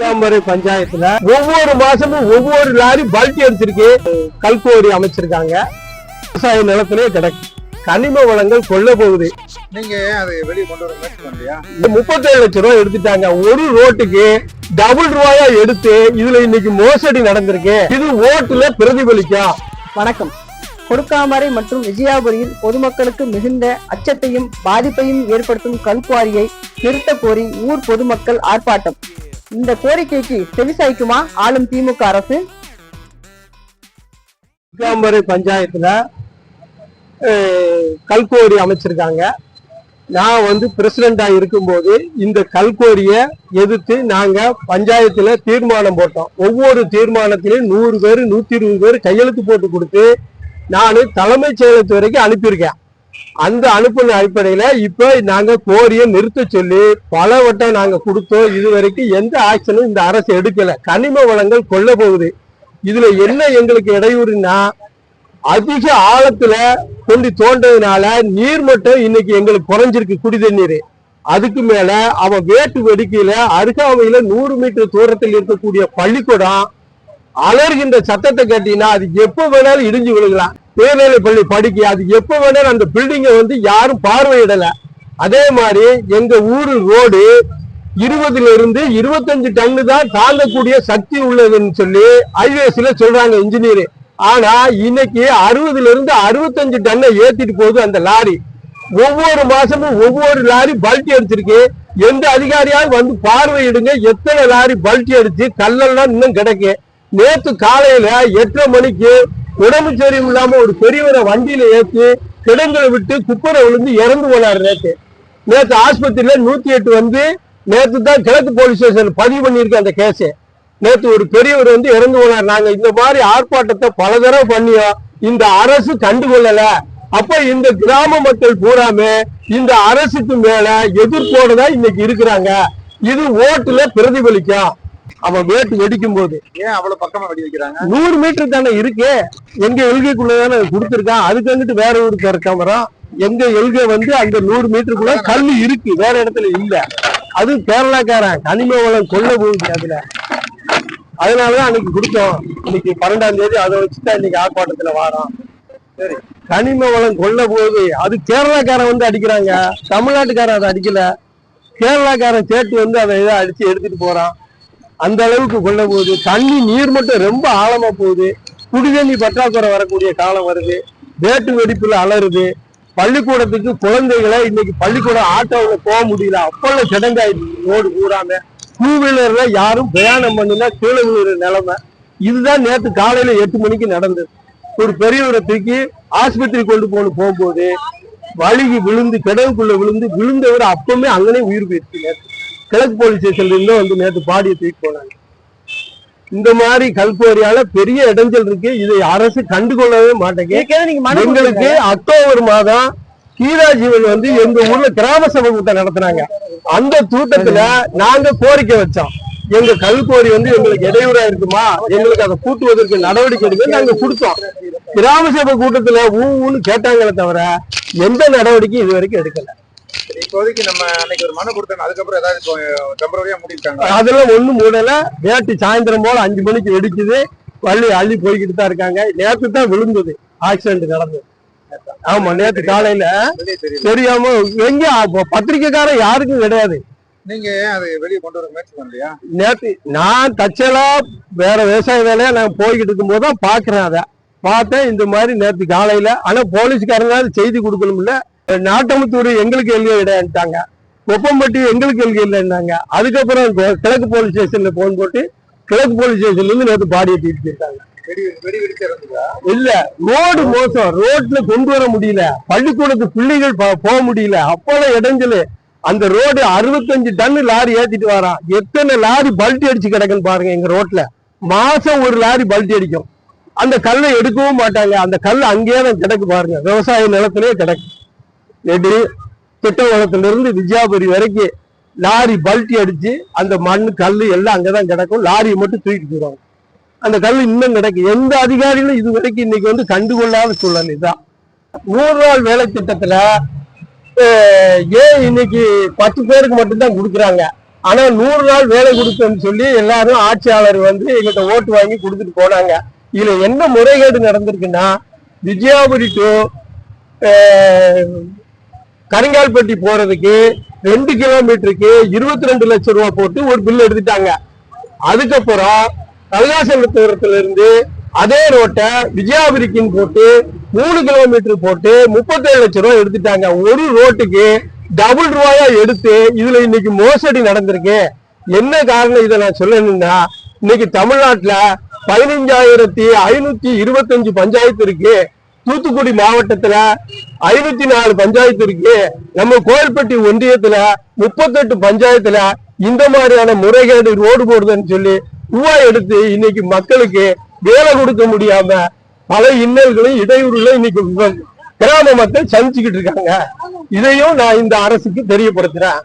தாமரை பஞ்சாயத்துல ஒவ்வொரு மாசமும் ஒவ்வொரு லாரி பல்டி அடிச்சிருக்கு. கல்குவாரி அமைச்சிருக்காங்க. விவசாய நிலத்திலே கிடக்கு. கனிம வளங்கள் கொள்ள போகுது. நீங்க அதை வெளியே கொண்டு வர முயற்சி பண்ணலையா? முப்பத்தேழு லட்சம் ரூபாய் எடுத்துட்டாங்க. ஒரு ரோட்டுக்கு டபுள் ரூபாயா எடுத்து இதுல இன்னைக்கு மோசடி நடந்திருக்கு. இது ஓட்டுல பிரதிபலிக்கும் வணக்கம். கொடுக்காமறை மற்றும் விஜயாபுரியில் பொதுமக்களுக்கு மிகுந்த அச்சத்தையும் பாதிப்பையும் ஏற்படுத்தும் கல்குவாரியை நிறுத்தக் கோரி ஊர் பொதுமக்கள் ஆர்ப்பாட்டம். இந்த கோரிக்கைக்கு செவிசாய்க்குமா ஆளும் திமுக அரசு? தாமரை பஞ்சாயத்துல கல்கோரி அமைச்சிருக்காங்க. நான் வந்து பிரசிடண்டா இருக்கும்போது இந்த கல்குவாரிய எதிர்த்து நாங்க பஞ்சாயத்துல தீர்மானம் போட்டோம். ஒவ்வொரு தீர்மானத்திலையும் நூறு பேர் நூத்தி இருபது பேர் கையெழுத்து போட்டு கொடுத்து நான் தலைமைச் செயலத்து வரைக்கும் அனுப்பியிருக்கேன். அந்த அனுப்பின அடிப்படையில இப்ப நாங்க கோரிய நிறுத்த சொல்லி பல வட்டம் நாங்க கொடுத்தோம். இது வரைக்கும் எந்த ஆக்ஷனும் இந்த அரசு எடுக்கல. கனிம வளங்கள் கொள்ள போகுது. இதுல என்ன எங்களுக்கு இடையூறுனா அதிக ஆழத்துல கொண்டு தோண்டதுனால நீர்மட்டம் இன்னைக்கு எங்களுக்கு குறைஞ்சிருக்கு குடி தண்ணீர். அதுக்கு மேல அவன் வேட்டு வெடிக்கையில அருகாமையில நூறு மீட்டர் தூரத்தில் இருக்கக்கூடிய பள்ளிக்கூடம் அலர்கின்ற சத்தத்தை கேட்டீங்கன்னா அது எப்ப வேணாலும் இடிஞ்சு விழுகலாம். தேர்நிலை பள்ளி படிக்க அது எப்ப வேணாலும் அந்த பில்டிங்கை வந்து யாரும் பார்வையிடல. அதே மாதிரி எங்க ஊரு ரோடு இருபதுல இருந்து இருபத்தஞ்சு டன்னு தான் தாங்கக்கூடிய சக்தி உள்ளதுன்னு சொல்லி ஹைவேஸ்ல சொல்றாங்க இன்ஜினியர் ஆனா இன்னைக்கு அறுபதுல இருந்து அறுபத்தஞ்சு டன்னை ஏத்திட்டு போகுது அந்த லாரி. ஒவ்வொரு மாசமும் ஒவ்வொரு லாரி பல்ட்டி அடிச்சிருக்கு. எந்த அதிகாரியாவது வந்து பார்வையிடுங்க. எத்தனை லாரி பல்ட்டி அடிச்சு கல்லெல்லாம் இன்னும் கிடைக்கும் நேத்து காலையில எட்டரை மணிக்கு உடம்பு சரியும் இல்லாம ஒரு பெரியவரை வண்டியில ஏத்தி கிடங்களை விட்டு குப்பரை விழுந்து இறந்து போனாரு நேத்து. நேத்து ஆஸ்பத்திரியில நூத்தி எட்டு வந்து நேத்து தான் கிழக்கு போலீஸ் ஸ்டேஷன் பதிவு பண்ணியிருக்கு அந்த கேஸு. நேத்து ஒரு பெரியவர் வந்து இறந்து போனார். நாங்க இந்த மாதிரி ஆர்ப்பாட்டத்தை பல தடவை பண்ணியோம் இந்த அரசு கண்டுகொள்ளல. அப்ப இந்த கிராம மக்கள் பூராமே இந்த அரசுக்கு மேல எதிர்ப்போட இன்னைக்கு இருக்கிறாங்க. இது ஓட்டுல பிரதிபலிக்கும். அவன் வேட்டு வெடிக்கும் போது ஏன் அவ்வளவு பக்கமா வெடி வைக்கிறாங்க? நூறு மீட்டர் தானே இருக்கு. எங்க எல்கைக்குள்ள தானே கொடுத்துருக்கான் அதுக்கு வந்துட்டு வேற இருக்க மரம் எங்க எல்கை வந்து அந்த நூறு மீட்டருக்குள்ள கல் இருக்கு. வேற இடத்துல இல்ல. அது கேரளாக்காரன். கனிம வளம் கொள்ள போகுது அதுல. அதனாலதான் அன்னைக்கு கொடுத்தோம். இன்னைக்கு பன்னெண்டாம் தேதி அதை வச்சுதான் இன்னைக்கு ஆர்ப்பாட்டத்துல வாரோம் சரி. கனிம வளம் கொள்ள போகுது. அது கேரளாக்காரன் வந்து அடிக்கிறாங்க. தமிழ்நாட்டுக்காரன் அதை அடிக்கல. கேரளாக்காரன் சேர்த்து வந்து அதை இதை அடிச்சு எடுத்துட்டு போறான். அந்த அளவுக்கு கொள்ள போகுது. தண்ணி நீர் மட்டும் ரொம்ப ஆழமா போகுது. குடிதண்ணி பற்றாக்குறை வரக்கூடிய காலம் வருது. வேட்டு வெடிப்புல அலறுது. பள்ளிக்கூடத்துக்கு குழந்தைகளை இன்னைக்கு பள்ளிக்கூடம் ஆட்டோவில் போக முடியல. அப்பெல்லாம் கிடங்காயிடுச்சு ரோடு கூடாம டூ வீலர்ல யாரும் பிரயாணம் பண்ணல. கீழே விழுற நிலைமை. இதுதான் நேத்து காலையில எட்டு மணிக்கு நடந்தது. ஒரு பெரியவரை தூக்கி ஆஸ்பத்திரி கொண்டு போன போகும்போது வழுகி விழுந்து கிடவுக்குள்ள விழுந்து விழுந்தவர் அப்பவுமே அங்கனே உயிர் போயிடுச்சு நேற்று கிழக்கு போலீஸ் ஸ்டேஷன்ல வந்து நேத்து பாடியை தூக்கி போனாங்க. இந்த மாதிரி கல்குவாரியால பெரிய இடைஞ்சல் இருக்கு. இதை அரசு கண்டுகொள்ளவே மாட்டேங்க. இதுக்கே நீங்க மனு எங்களுக்கு அக்டோபர் மாதம் கீதா ஜீவன் வந்து எங்க ஊர்ல கிராம சபை கூட்டம் நடத்துனாங்க. அந்த கூட்டத்துல நாங்க கோரிக்கை வச்சோம். எங்க கல்குவாரி வந்து எங்களுக்கு இடையூறா இருக்குமா? எங்களுக்கு அதை கூட்டுவதற்கு நடவடிக்கை எடுக்க நாங்க கொடுத்தோம். கிராம சபை கூட்டத்துல ஊன்னு கேட்டாங்களே தவிர எந்த நடவடிக்கையும் இது வரைக்கும் எடுக்கல. இப்போதைக்கு நம்ம அன்னைக்கு ஒரு மனு கொடுத்தோம் அதுக்கப்புறம் ஏதாவது டெம்பரரியா முடிவிட்டாங்க அதெல்லாம் ஒண்ணும் மூடல. நேற்று சாயந்தரம் போல அஞ்சு மணிக்கு வெடிக்குது. வள்ளி அள்ளி போய்கிட்டு தான் இருக்காங்க. நேற்று தான் விழுந்தது. ஆக்சிடென்ட் நடந்தது. ஆமா நேற்று காலையில தெரியாம எங்க பத்திரிக்கைக்காரன் யாருக்கும் கிடையாது. நீங்க அதை வெளியே கொண்டு வர முயற்சி பண்ணலையா? நேற்று நான் தச்சலா வேற விவசாய வேலையா நான் போய்கிட்டு இருக்கும்போது தான் பாக்குறேன் அதை. பார்த்தேன் இந்த மாதிரி நேற்று காலையில. ஆனா போலீஸ்காரங்க செய்தி கொடுக்கணும்ல. நாட்டமுத்தூர் எங்களுக்கு எல்கை கிடையாதுட்டாங்க கொப்பம்பட்டி எங்களுக்கு எல்கை இல்லைன்னாங்க. அதுக்கப்புறம் கிழக்கு போலீஸ் ஸ்டேஷன்ல போன் போட்டு கிழக்கு போலீஸ் ஸ்டேஷன்ல இருந்து நேற்று போயிருக்காங்க வெடிச்சு இறந்துதா இல்ல ரோடு மோசம். ரோட்ல கொண்டு வர முடியல. பள்ளிக்கூடத்து பிள்ளைகள் போக முடியல. அப்பெல்லாம் இடைஞ்சலு. அந்த ரோடு அறுபத்தஞ்சு டன்னு லாரி ஏத்திட்டு வரான். எத்தனை லாரி பல்ட்டி அடிச்சு கிடக்குன்னு பாருங்க எங்க ரோட்ல. மாசம் ஒரு லாரி பல்ட்டி அடிக்கும். அந்த கல்லை எடுக்கவும் மாட்டாங்க. அந்த கல் அங்கேயே தான் கிடக்கு பாருங்க. விவசாய நிலத்திலேயே கிடக்கு. நெடு திட்டவளத்திலிருந்து விஜயாபுரி வரைக்கும் லாரி பல்ட்டி அடிச்சு அந்த மண் கல் எல்லாம் அங்கதான் கிடக்கும். லாரியை மட்டும் தூக்கிட்டு போயிடுவாங்க. அந்த கல் இன்னும் கிடக்கு. எந்த அதிகாரிகளும் இது வரைக்கும் இன்னைக்கு வந்து கண்டுகொள்ளாத சூழ்நிலை இதுதான் நூறு நாள் வேலை திட்டத்துல ஏன் இன்னைக்கு பத்து பேருக்கு மட்டும்தான் கொடுக்குறாங்க? ஆனா நூறு நாள் வேலை கொடுத்தோம்னு சொல்லி எல்லாரும் ஆட்சியாளர் வந்து எங்கிட்ட ஓட்டு வாங்கி கொடுத்துட்டு போனாங்க. இதுல என்ன முறைகேடு நடந்திருக்குன்னா விஜயாபுரி டு கருங்கால்பட்டி போறதுக்கு ரெண்டு கிலோமீட்டருக்கு இருபத்தி ரெண்டு லட்சம் ரூபாய் போட்டு ஒரு பில் எடுத்துட்டாங்க. அதுக்கப்புறம் கல்காசலத்துல இருந்து அதே ரோட்டை விஜயாபுரிக்குன்னு போட்டு மூணு கிலோமீட்டர் போட்டு முப்பத்தேழு லட்சம் ரூபாய் எடுத்துட்டாங்க. ஒரு ரோட்டுக்கு டபுள் ரூபாயா எடுத்து இதுல இன்னைக்கு மோசடி நடந்திருக்கு. என்ன காரணம் இதை நான் சொல்லணும்னா இன்னைக்கு தமிழ்நாட்டுல பதினஞ்சாயிரத்தி ஐநூத்தி இருபத்தஞ்சு பஞ்சாயத்து இருக்கு. தூத்துக்குடி மாவட்டத்துல ஐநூத்தி நாலு பஞ்சாயத்து இருக்கு. நம்ம கோயில்பட்டி ஒன்றியத்துல முப்பத்தெட்டு பஞ்சாயத்துல இந்த மாதிரியான முறைகேடு ரோடு போடுதுன்னு சொல்லி ரூபாய் எடுத்து இன்னைக்கு மக்களுக்கு வேலை கொடுக்க முடியாம பல இன்னல்களும் இடையூறுகளும் இன்னைக்கு கிராம மக்கள் சந்திச்சுக்கிட்டு இருக்காங்க. இதையும் நான் இந்த அரசுக்கு தெரியப்படுத்துறேன்.